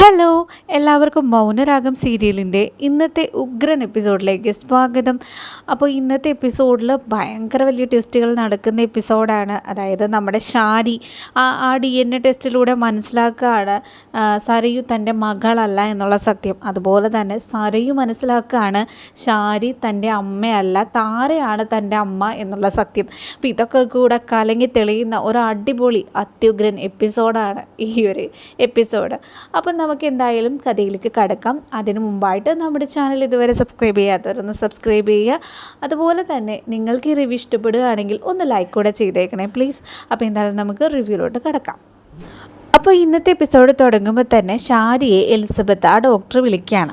Hello എല്ലാവർക്കും മൗനരാഗം സീരിയലിന്റെ ഇന്നത്തെ ഉഗ്രൻ എപ്പിസോഡിലേക്ക് സ്വാഗതം. അപ്പോൾ ഇന്നത്തെ എപ്പിസോഡിൽ ഭയങ്കര വലിയ ടെസ്റ്റുകൾ നടക്കുന്ന എപ്പിസോഡാണ്. അതായത് നമ്മുടെ ഷാരി ആ ആ ഡി എൻ എ ടെസ്റ്റിലൂടെ മനസ്സിലാക്കുകയാണ് സരയു തന്റെ മകളല്ല എന്നുള്ള സത്യം. അതുപോലെ തന്നെ സരയു മനസ്സിലാക്കുകയാണ് ഷാരി തന്റെ അമ്മയല്ല താരയാണ് തന്റെ അമ്മ എന്നുള്ള സത്യം. അപ്പോൾ ഇതൊക്കെ കൂടെ കലങ്ങി തെളിയുന്ന ഒരു അടിപൊളി അത്യുഗ്രൻ എപ്പിസോഡാണ് ഈ ഒരു എപ്പിസോഡ്. അപ്പം നമുക്ക് എന്തായാലും കഥയിലേക്ക് കടക്കാം. അതിനു മുമ്പായിട്ട് നമ്മുടെ ചാനൽ ഇതുവരെ സബ്സ്ക്രൈബ് ചെയ്യാത്തവരൊന്ന് സബ്സ്ക്രൈബ് ചെയ്യുക. അതുപോലെ തന്നെ നിങ്ങൾക്ക് ഈ റിവ്യൂ ഇഷ്ടപ്പെടുകയാണെങ്കിൽ ഒന്ന് ലൈക്ക് കൂടെ ചെയ്തേക്കണേ പ്ലീസ് അപ്പോൾ എന്തായാലും നമുക്ക് റിവ്യൂലോട്ട് കടക്കാം. അപ്പോൾ ഇന്നത്തെ എപ്പിസോഡ് തുടങ്ങുമ്പോൾ തന്നെ ഷാരിയെ എലിസബത്ത് ആ ഡോക്ടർ വിളിക്കുകയാണ്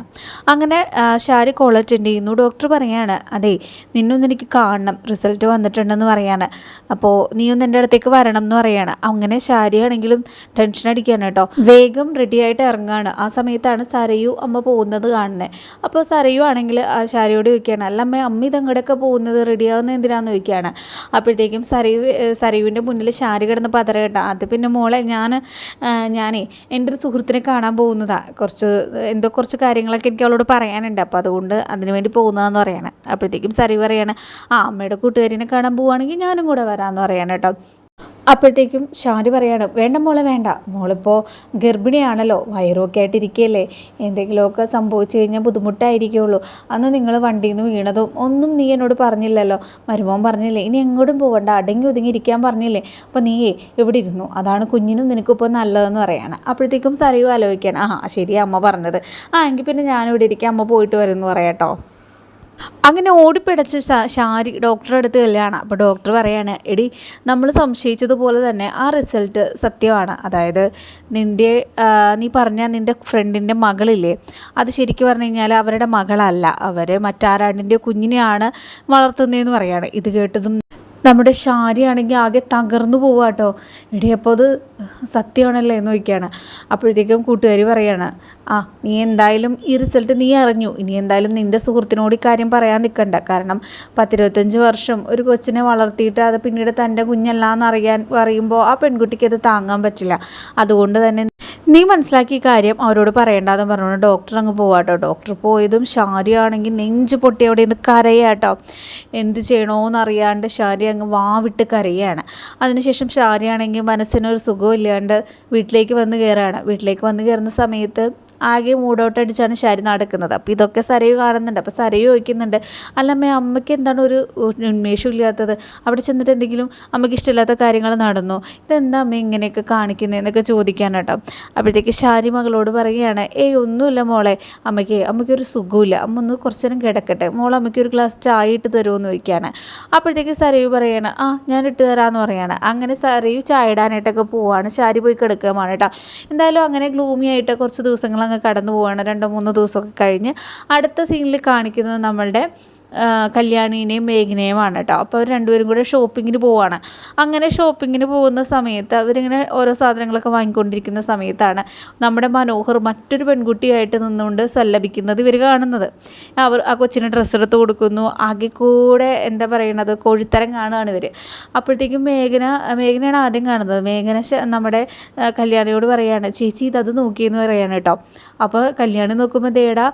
അങ്ങനെ ഷാരി കോൾ അറ്റൻഡ് ചെയ്യുന്നു. ഡോക്ടർ പറയാണ് അതെ നിന്നൊന്ന് എനിക്ക് കാണണം. റിസൾട്ട് വന്നിട്ടുണ്ടെന്ന് പറയാണ്. അപ്പോൾ നീ ഒന്ന് എന്റെ അടുത്തേക്ക് വരണം എന്ന് പറയാണ്. അങ്ങനെ ഷാരി ആണെങ്കിലും ടെൻഷൻ അടിക്കുകയാണ് കേട്ടോ. വേഗം റെഡി ആയിട്ട് ഇറങ്ങുകയാണ് ആ സമയത്താണ് സരയു അമ്മ പോകുന്നത് കാണുന്നത് അപ്പോൾ സരയു ആണെങ്കിൽ ആ ഷാരിയോട് ചോദിക്കുകയാണ് അല്ല അമ്മ അമ്മ ഇതങ്ങടൊക്കെ പോകുന്നത്? റെഡിയാവുന്നത് എന്തിനാന്ന് ചോദിക്കുകയാണ്. അപ്പോഴത്തേക്കും സരയു സരയുവിന്റെ മുന്നിൽ ഷാരി കിടന്ന് പതറ കേട്ടോ അത് പിന്നെ മോളെ ഞാൻ ഞാനേ എന്റെ ഒരു സുഹൃത്തിനെ കാണാൻ പോകുന്നതാണ് കുറച്ച് എന്തോ കുറച്ച് കാര്യങ്ങളൊക്കെ എനിക്ക് അവളോട് പറയാനുണ്ട്. അപ്പോൾ അതുകൊണ്ട് അതിനു വേണ്ടി പോകുന്നതെന്ന് പറയാണ്. അപ്പോഴത്തേക്കും സരി പറയാണ് ആ അമ്മയുടെ കൂട്ടുകാരിനെ കാണാൻ പോവുകയാണെങ്കിൽ ഞാനും കൂടെ വരാമെന്ന് പറയാണ് കേട്ടോ. അപ്പോഴത്തേക്കും ശാന്തി പറയാണ് വേണ്ട മോളെ വേണ്ട. മോളിപ്പോൾ ഗർഭിണിയാണല്ലോ വയറൊക്കെ ആയിട്ടിരിക്കുകയല്ലേ എന്തെങ്കിലുമൊക്കെ സംഭവിച്ചു കഴിഞ്ഞാൽ ബുദ്ധിമുട്ടായിരിക്കുള്ളൂ. അന്ന് നിങ്ങൾ വണ്ടിയിൽ നിന്ന് വീണതും ഒന്നും നീ എന്നോട് പറഞ്ഞില്ലല്ലോ. മരുമോൻ പറഞ്ഞില്ലേ ഇനി എങ്ങോട്ടും പോകണ്ട അടങ്ങി ഒതുങ്ങി ഇരിക്കാൻ പറഞ്ഞില്ലേ. അപ്പോൾ നീയേ ഇവിടെ ഇരുന്നു. അതാണ് കുഞ്ഞിനും നിനക്കിപ്പോൾ നല്ലതെന്ന് പറയാണ്. അപ്പോഴത്തേക്കും സരയു ആലോചിക്കുകയാണ് ആ ശരി അമ്മ പറഞ്ഞത്. ആ എങ്കിൽ പിന്നെ ഞാനിവിടെ ഇരിക്കാം അമ്മ പോയിട്ട് വരുമെന്ന് പറയാട്ടോ. അങ്ങനെ ഓടിപ്പിടച്ച് ശാരി ഡോക്ടറെ അടുത്ത് കല്യാണം. അപ്പോൾ ഡോക്ടർ പറയാണ് എടി നമ്മൾ സംശയിച്ചതുപോലെ തന്നെ ആ റിസൾട്ട് സത്യമാണ്. അതായത് നിന്റെ നീ പറഞ്ഞ നിന്റെ ഫ്രണ്ടിന്റെ മകളില്ലേ അത് ശരിക്കും പറഞ്ഞു കഴിഞ്ഞാൽ അവരുടെ മകളല്ല. അവർ മറ്റാരാണ്ടിന്റെ കുഞ്ഞിനെയാണ് വളർത്തുന്നതെന്ന് പറയാണ്. ഇത് കേട്ടതും നമ്മുടെ ആണെങ്കിൽ ആകെ തകർന്നു പോവുക കേട്ടോ. എടി അപ്പോൾ അത് സത്യമാണല്ലേ എന്ന് ചോദിക്കുകയാണ്. അപ്പോഴത്തേക്കും കൂട്ടുകാരി പറയാണ് ആ നീ എന്തായാലും ഈ റിസൾട്ട് നീ അറിഞ്ഞു. ഇനി എന്തായാലും നിന്റെ സുഹൃത്തിനോട് ഇക്കാര്യം കാര്യം പറയാൻ നിൽക്കണ്ട. കാരണം പത്തിരുപത്തഞ്ച് വർഷം ഒരു കൊച്ചിനെ വളർത്തിയിട്ട് അത് പിന്നീട് തന്റെ കുഞ്ഞല്ല എന്നറിയാൻ പറയുമ്പോൾ ആ പെൺകുട്ടിക്ക് അത് താങ്ങാൻ പറ്റില്ല. അതുകൊണ്ട് തന്നെ നീ മനസ്സിലാക്കിയ കാര്യം അവരോട് പറയണ്ടെന്ന് പറഞ്ഞു ഡോക്ടർ അങ്ങ് പോവാട്ടോ ഡോക്ടർ പോയതും ഷാരി ആണെങ്കിൽ നെഞ്ച് പൊട്ടി അവിടെ നിന്ന് കരയാട്ടോ എന്ത് ചെയ്യണമെന്ന് അറിയാണ്ട് ഷാരി അങ്ങ് വാവിട്ട് കരയാണ്. അതിനുശേഷം ഷാരി ആണെങ്കിൽ മനസ്സിനൊരു സുഖമില്ലാണ്ട് വീട്ടിലേക്ക് വന്ന് കയറാണ് വീട്ടിലേക്ക് വന്ന് കയറുന്ന സമയത്ത് ആകെ മൂടോട്ടടിച്ചാണ് ശരി നടക്കുന്നത്. അപ്പോൾ ഇതൊക്കെ സരയു കാണുന്നുണ്ട്. അപ്പോൾ സരയു ചോദിക്കുന്നുണ്ട് അല്ലമ്മേ അമ്മയ്ക്ക് എന്താണ് ഒരു ഉന്മേഷം ഇല്ലാത്തത് അവിടെ ചെന്നിട്ട് എന്തെങ്കിലും അമ്മയ്ക്ക് ഇഷ്ടമില്ലാത്ത കാര്യങ്ങൾ നടന്നു? ഇതെന്താ അമ്മ ഇങ്ങനെയൊക്കെ കാണിക്കുന്നതെന്നൊക്കെ ചോദിക്കാൻ കേട്ടോ. അപ്പോഴത്തേക്ക് ശാരി മകളോട് പറയുകയാണ് ഏയ് ഒന്നുമില്ല മോളെ. അമ്മയ്ക്ക് അമ്മയ്ക്കൊരു സുഖമില്ല അമ്മ ഒന്ന് കുറച്ച് നേരം കിടക്കട്ടെ. മോൾ അമ്മയ്ക്ക് ഒരു ഗ്ലാസ് ചായ ഇട്ട് തരുമെന്ന് ചോദിക്കുകയാണ്. അപ്പോഴത്തേക്ക് സരയു പറയാണ് ആ ഞാൻ ഇട്ട് തരാമെന്ന് പറയുകയാണ്. അങ്ങനെ സരയു ചായ ഇടാനായിട്ടൊക്കെ പോവാണ്. ശാരി പോയി കിടക്കുകയാണ് കേട്ടോ. എന്തായാലും അങ്ങനെ ഗ്ലൂമി ആയിട്ട് കുറച്ച് ദിവസങ്ങൾ അങ്ങ് കടന്നു പോവാണ്. രണ്ടോ മൂന്നോ ദിവസമൊക്കെ കഴിഞ്ഞ് അടുത്ത സീനിൽ കാണിക്കുന്നത് നമ്മളുടെ കല്യാണിനെയും മേഘനയുമാണ് കേട്ടോ. അപ്പോൾ അവർ രണ്ടുപേരും കൂടെ ഷോപ്പിങ്ങിന് പോവാണ്. അങ്ങനെ ഷോപ്പിങ്ങിന് പോകുന്ന സമയത്ത് അവരിങ്ങനെ ഓരോ സാധനങ്ങളൊക്കെ വാങ്ങിക്കൊണ്ടിരിക്കുന്ന സമയത്താണ് നമ്മുടെ മനോഹർ മറ്റൊരു പെൺകുട്ടിയായിട്ട് നിന്നുകൊണ്ട് സല്ലപിക്കുന്നത് ഇവർ കാണുന്നത്. അവർ ആ കൊച്ചിന് ഡ്രസ്സ് എടുത്ത് കൊടുക്കുന്നു. ആകെ കൂടെ എന്താ പറയണത്? കോഴിത്തരം കാണുകയാണ് ഇവർ അപ്പോഴത്തേക്കും മേഘന മേഘനയാണ് ആദ്യം കാണുന്നത്. മേഘന നമ്മുടെ കല്യാണിയോട് പറയാണ് ചേച്ചി ഇതത് നോക്കിയെന്ന് പറയാണ് കേട്ടോ. അപ്പോൾ കല്യാണി നോക്കുമ്പോൾ ദേടാ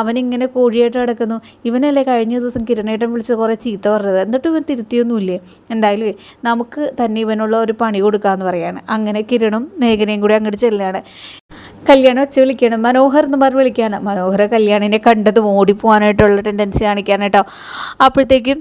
അവനിങ്ങനെ കോഴിയായിട്ട് കിടക്കുന്നു ഇവനല്ലേ കഴിഞ്ഞ ദിവസം കിരണേട്ടൻ വിളിച്ച് കുറേ ചീത്ത പറഞ്ഞത്. എന്നിട്ട് ഇവൻ തിരുത്തിയൊന്നുമില്ലേ? എന്തായാലും നമുക്ക് തന്നെ ഇവനുള്ള ഒരു പണി കൊടുക്കാമെന്ന് പറയാണ്. അങ്ങനെ കിരണും മേഘനയും കൂടി അങ്ങോട്ട് ചെല്ലുകയാണ് കല്യാണം വെച്ച് വിളിക്കുകയാണ്. മനോഹർ എന്ന് പറഞ്ഞ് വിളിക്കുകയാണ്. മനോഹർ കല്യാണിനെ കണ്ടതും ഓടിപ്പോവാനായിട്ടുള്ള ടെൻഡൻസി കാണിക്കാനായിട്ടോ അപ്പോഴത്തേക്കും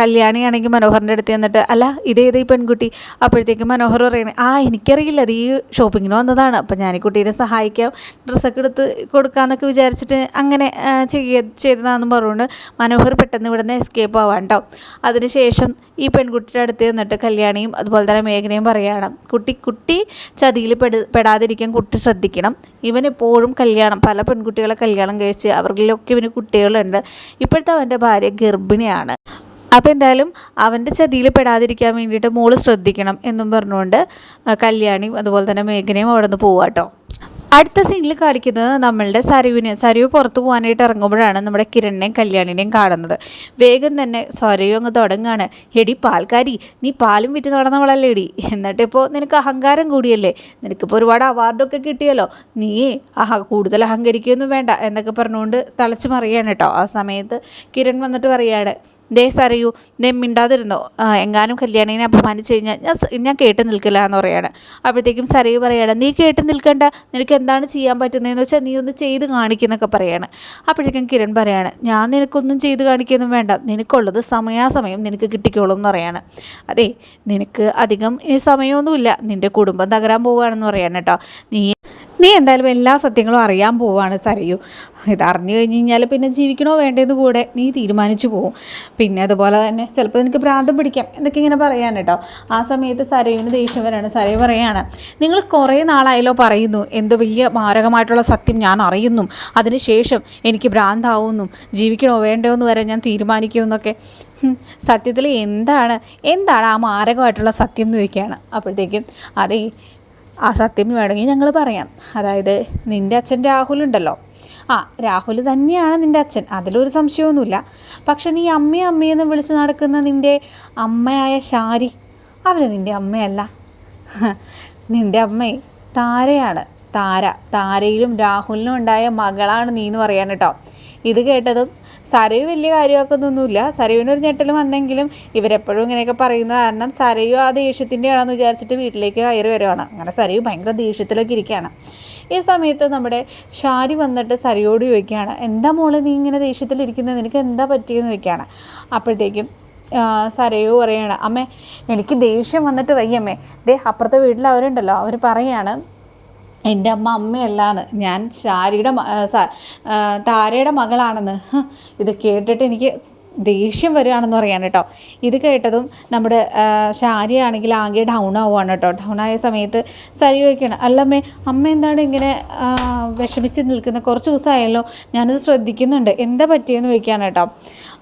കല്യാണിയാണെങ്കിൽ മനോഹറിന്റെ അടുത്ത് ചെന്നിട്ട് അല്ല ഇതേത് ഈ പെൺകുട്ടി? അപ്പോഴത്തേക്കും മനോഹർ പറയണേ ആ എനിക്കറിയില്ല അത് ഈ ഷോപ്പിങ്ങിന് വന്നതാണ്. അപ്പം ഞാൻ ഈ കുട്ടീനെ സഹായിക്കാം ഡ്രസ്സൊക്കെ എടുത്ത് കൊടുക്കാമെന്നൊക്കെ വിചാരിച്ചിട്ട് അങ്ങനെ ചെയ്യ ചെയ്തതാണെന്ന് പറഞ്ഞുകൊണ്ട് മനോഹർ പെട്ടെന്ന് ഇവിടെ നിന്ന് എസ്കേപ്പ് ആവാൻ കേട്ടോ അതിനുശേഷം ഈ പെൺകുട്ടിയുടെ അടുത്ത് വന്നിട്ട് കല്യാണിയും അതുപോലെ തന്നെ മേഘനയും പറയുകയാണ് കുട്ടി കുട്ടി ചതിയിൽ പെട പെടാതിരിക്കാൻ കുട്ടി ശ്രദ്ധിക്കണം. ഇവനെപ്പോഴും കല്യാണം പല പെൺകുട്ടികളെ കല്യാണം കഴിച്ച് അവരിലൊക്കെ ഇവന് കുട്ടികളുണ്ട്. ഇപ്പോഴത്തെ അവന്റെ ഭാര്യ ഗർഭിണിയാണ്. അപ്പോൾ എന്തായാലും അവന്റെ ചതിയിൽ പെടാതിരിക്കാൻ വേണ്ടിയിട്ട് മോൾ ശ്രദ്ധിക്കണം എന്നും പറഞ്ഞുകൊണ്ട് കല്യാണിയും അതുപോലെ തന്നെ മേഘനയും അവിടെ നിന്ന് പോവാട്ടോ അടുത്ത സീനിൽ കാണിക്കുന്നത് നമ്മളുടെ സരുവിനെ സരുവ് പുറത്തു പോകാനായിട്ട് ഇറങ്ങുമ്പോഴാണ് നമ്മുടെ കിരണിനെയും കല്യാണിനെയും കാണുന്നത്. വേഗം തന്നെ സരയു അങ്ങ് തുടങ്ങാണ്. എടി പാൽക്കാരി നീ പാലും വിറ്റ് നടന്നവളല്ലേ എടി എന്നിട്ടിപ്പോൾ നിനക്ക് അഹങ്കാരം കൂടിയല്ലേ? നിനക്കിപ്പോൾ ഒരുപാട് അവാർഡൊക്കെ കിട്ടിയല്ലോ. നീ അഹ കൂടുതൽ അഹങ്കരിക്കുകയൊന്നും വേണ്ട എന്നൊക്കെ പറഞ്ഞുകൊണ്ട് തളച്ച് മറിയാണ് കേട്ടോ. ആ സമയത്ത് കിരൺ വന്നിട്ട് പറയാണ് ദേ സറിയൂ ദേ മിണ്ടാതിരുന്നോ? എങ്ങാനും കല്യാണിനെ അപമാനിച്ചു കഴിഞ്ഞാൽ ഞാൻ ഞാൻ കേട്ട് നിൽക്കില്ല എന്ന് പറയാണ്. അപ്പോഴത്തേക്കും സറിയു പറയാണ് നീ കേട്ട് നിൽക്കണ്ട. നിനക്ക് എന്താണ് ചെയ്യാൻ പറ്റുന്നതെന്ന് വെച്ചാൽ നീ ഒന്ന് ചെയ്ത് കാണിക്കുന്നൊക്കെ പറയാണ്. അപ്പോഴേക്കും കിരൺ പറയാണ് ഞാൻ നിനക്കൊന്നും ചെയ്ത് കാണിക്കൊന്നും വേണ്ട. നിനക്കുള്ളത് സമയാസമയം നിനക്ക് കിട്ടിക്കോളും എന്ന് പറയാണ്. അതെ നിനക്ക് അധികം സമയമൊന്നുമില്ല. നിന്റെ കുടുംബം തകരാൻ പോവുകയാണെന്ന് പറയാണ് കേട്ടോ. നീ നീ എന്തായാലും എല്ലാ സത്യങ്ങളും അറിയാൻ പോവാണ് സരയു. ഇത് അറിഞ്ഞു കഴിഞ്ഞ് കഴിഞ്ഞാൽ പിന്നെ ജീവിക്കണോ വേണ്ടതെന്ന് കൂടെ നീ തീരുമാനിച്ചു പോവും. പിന്നെ അതുപോലെ തന്നെ ചിലപ്പോൾ നിനക്ക് ഭ്രാന്തം പിടിക്കാം. എന്നൊക്കെ ഇങ്ങനെ പറയാൻ കേട്ടോ. ആ സമയത്ത് സരയുവിന് ദേഷ്യം വരാണ്. സരയു പറയാണ് നിങ്ങൾ കുറേ നാളായാലോ പറയുന്നു. എന്തോ വലിയ മാരകമായിട്ടുള്ള സത്യം ഞാൻ അറിയുന്നു. അതിനുശേഷം എനിക്ക് ഭ്രാന്താവുന്നു. ജീവിക്കണോ വേണ്ടോ എന്ന് വരെ ഞാൻ തീരുമാനിക്കുമെന്നൊക്കെ സത്യത്തിൽ എന്താണ്? എന്താണ് ആ മാരകമായിട്ടുള്ള സത്യം എന്ന് ചോദിക്കുകയാണ്. അപ്പോഴത്തേക്കും അതേ ആ സത്യം വേണമെങ്കിൽ ഞങ്ങൾ പറയാം. അതായത് നിന്റെ അച്ഛൻ രാഹുൽ ഉണ്ടല്ലോ. ആ രാഹുൽ തന്നെയാണ് നിന്റെ അച്ഛൻ. അതിലൊരു സംശയമൊന്നുമില്ല. പക്ഷെ നീ അമ്മയും അമ്മയെന്ന് വിളിച്ചു നടക്കുന്ന നിന്റെ അമ്മയായ ശാരി അവൾ നിന്റെ അമ്മയല്ല. നിന്റെ അമ്മയെ താരയാണ്. താര താരയിലും രാഹുലിനും ഉണ്ടായ മകളാണ് നീ എന്ന് പറയാൻ കേട്ടോ. ഇത് കേട്ടതും സരയു വലിയ കാര്യമാക്കുന്നൊന്നുമില്ല. സരയുവിനൊരു ഞെട്ടൽ വന്നെങ്കിലും ഇവരെപ്പോഴും ഇങ്ങനെയൊക്കെ പറയുന്ന കാരണം സരയു ആ ദേഷ്യത്തിന്റെ ആണെന്ന് വിചാരിച്ചിട്ട് വീട്ടിലേക്ക് കയറി വരുവാണ്. അങ്ങനെ സരയു ഭയങ്കര ദേഷ്യത്തിലൊക്കെ ഇരിക്കുകയാണ്. ഈ സമയത്ത് നമ്മുടെ ഷാരി വന്നിട്ട് സരയോട് ചോദിക്കുകയാണ് എന്താ മോൾ നീ ഇങ്ങനെ ദേഷ്യത്തിലിരിക്കുന്നത് നിനക്ക് എന്താ പറ്റിയെന്ന് ചോദിക്കുകയാണ്. അപ്പോഴത്തേക്കും സരയു പറയാണ് അമ്മേ എനിക്ക് ദേഷ്യം വന്നിട്ട് വയ്യമ്മേ. ദേ അപ്പുറത്തെ വീട്ടിൽ അവരുണ്ടല്ലോ. അവർ പറയാണ് എന്റെ അമ്മ അമ്മയല്ലാന്ന്. ഞാൻ ശാരിയുടെ താരയുടെ മകളാണെന്ന്. ഇത് കേട്ടിട്ട് എനിക്ക് ദേഷ്യം വരികയാണെന്ന് പറയാൻ കേട്ടോ. ഇത് കേട്ടതും നമ്മുടെ ആണെങ്കിൽ ആകെ ഡൗൺ ആവുകയാണ് കേട്ടോ. ഡൗൺ ആയ സമയത്ത് സരി ചോദിക്കണം അല്ലമ്മേ അമ്മ എന്താണ് ഇങ്ങനെ വിഷമിച്ച് നിൽക്കുന്നത് കുറച്ച് ദിവസമായല്ലോ ഞാനത് ശ്രദ്ധിക്കുന്നുണ്ട്. എന്താ പറ്റിയെന്ന് ചോദിക്കുകയാണ് കേട്ടോ.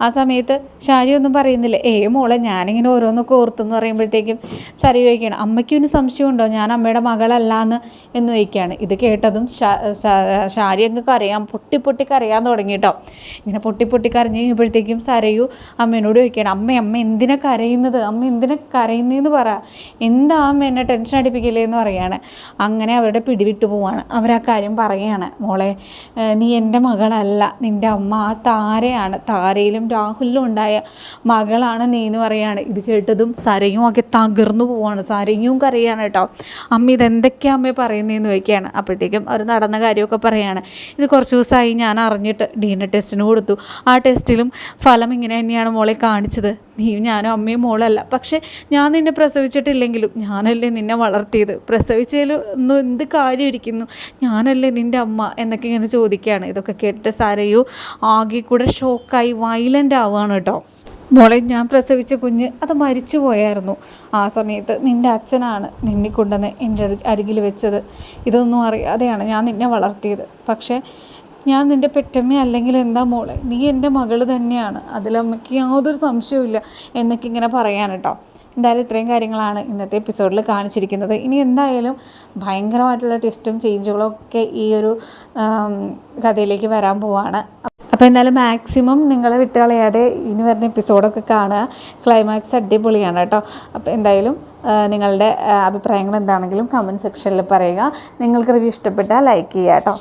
ആ സമയത്ത് ഷാരി ഒന്നും പറയുന്നില്ല. ഏ മോളെ ഞാനിങ്ങനെ ഓരോന്നൊക്കെ ഓർത്തെന്ന് പറയുമ്പോഴത്തേക്കും സരി ചോദിക്കണം അമ്മയ്ക്ക് ഒരു സംശയമുണ്ടോ? ഞാൻ അമ്മയുടെ മകളല്ല എന്ന് എന്ന് ഇത് കേട്ടതും ഷാരി അങ്ങ് കരയാം പൊട്ടി പൊട്ടി കരയാൻ തുടങ്ങി കേട്ടോ. ഇങ്ങനെ പൊട്ടി പൊട്ടി കരഞ്ഞു കഴിയുമ്പോഴത്തേക്കും സരയു അമ്മേനോട് ചോദിക്കണം അമ്മ അമ്മ എന്തിനാ കരയുന്നത്? അമ്മ എന്തിനാ കരയുന്നതെന്ന് പറ. എന്താ അമ്മ എന്നെ ടെൻഷൻ അടിപ്പിക്കില്ലേ എന്ന് പറയാണ്. അങ്ങനെ അവരുടെ പിടിവിട്ടു പോവാണ്. അവരാ കാര്യം പറയുകയാണ് മോളെ നീ എന്റെ മകളല്ല. നിന്റെ അമ്മ ആ താരയാണ്. താരയിലും രാഹുലിലും ഉണ്ടായ മകളാണ് നീ എന്ന് പറയാണ്. ഇത് കേട്ടതും സരയും ഒക്കെ തകർന്നു പോവാണ്. സരയും കരയാണ് കേട്ടോ. അമ്മ ഇതെന്തൊക്കെയാ അമ്മ പറയുന്നതെന്ന് ചോദിക്കുകയാണ്. അപ്പോഴത്തേക്കും അവർ നടന്ന കാര്യമൊക്കെ പറയാണ്. ഇത് കുറച്ച് ദിവസമായി ഞാൻ അറിഞ്ഞിട്ട് ഡി എൻ എ ടെസ്റ്റിന് കൊടുത്തു. ആ ടെസ്റ്റിലും ഫലം ഇങ്ങനെ തന്നെയാണ് മോളെ കാണിച്ചത്. നീയും ഞാനും അമ്മയും മോളല്ല. പക്ഷേ ഞാൻ നിന്നെ പ്രസവിച്ചിട്ടില്ലെങ്കിലും ഞാനല്ലേ നിന്നെ വളർത്തിയത്. പ്രസവിച്ചതിൽ ഒന്നും എന്ത് കാര്യം ഇരിക്കുന്നു ഞാനല്ലേ നിന്റെ അമ്മ എന്നൊക്കെ ഇങ്ങനെ ചോദിക്കുകയാണ്. ഇതൊക്കെ കേട്ടിട്ട് സാരയോ ആകെ കൂടെ ഷോക്കായി വയലന്റ് ആവുകയാണ് കേട്ടോ. മോളെ ഞാൻ പ്രസവിച്ച കുഞ്ഞ് അത് മരിച്ചു പോയായിരുന്നു. ആ സമയത്ത് നിന്റെ അച്ഛനാണ് നിന്നെ കൊണ്ടുവന്ന് എന്റെ അരികിൽ വെച്ചത്. ഇതൊന്നും അറിയാതെയാണ് ഞാൻ നിന്നെ വളർത്തിയത്. പക്ഷേ ഞാൻ നിന്റെ പെറ്റമ്മ അല്ലെങ്കിൽ എന്താ മോളെ? നീ എന്റെ മകൾ തന്നെയാണ്. അതിലമ്മയ്ക്ക് യാതൊരു സംശയവുമില്ല എന്നൊക്കെ ഇങ്ങനെ പറയാൻ കേട്ടോ. എന്തായാലും ഇത്രയും കാര്യങ്ങളാണ് ഇന്നത്തെ എപ്പിസോഡിൽ കാണിച്ചിരിക്കുന്നത്. ഇനി എന്തായാലും ഭയങ്കരമായിട്ടുള്ള ട്വിസ്റ്റും ചേഞ്ചുകളും ഒക്കെ ഈ ഒരു കഥയിലേക്ക് വരാൻ പോവാണ്. അപ്പോൾ എന്തായാലും മാക്സിമം നിങ്ങൾ വിട്ടുകളയാതെ ഇനി വരുന്ന എപ്പിസോഡൊക്കെ കാണുക. ക്ലൈമാക്സ് അടിപൊളിയാണ് കേട്ടോ. അപ്പോൾ എന്തായാലും നിങ്ങളുടെ അഭിപ്രായങ്ങൾ എന്താണെങ്കിലും കമന്റ് സെക്ഷനിൽ പറയുക. നിങ്ങൾക്ക് റിവ്യൂ ഇഷ്ടപ്പെട്ടാൽ ലൈക്ക് ചെയ്യുക കേട്ടോ.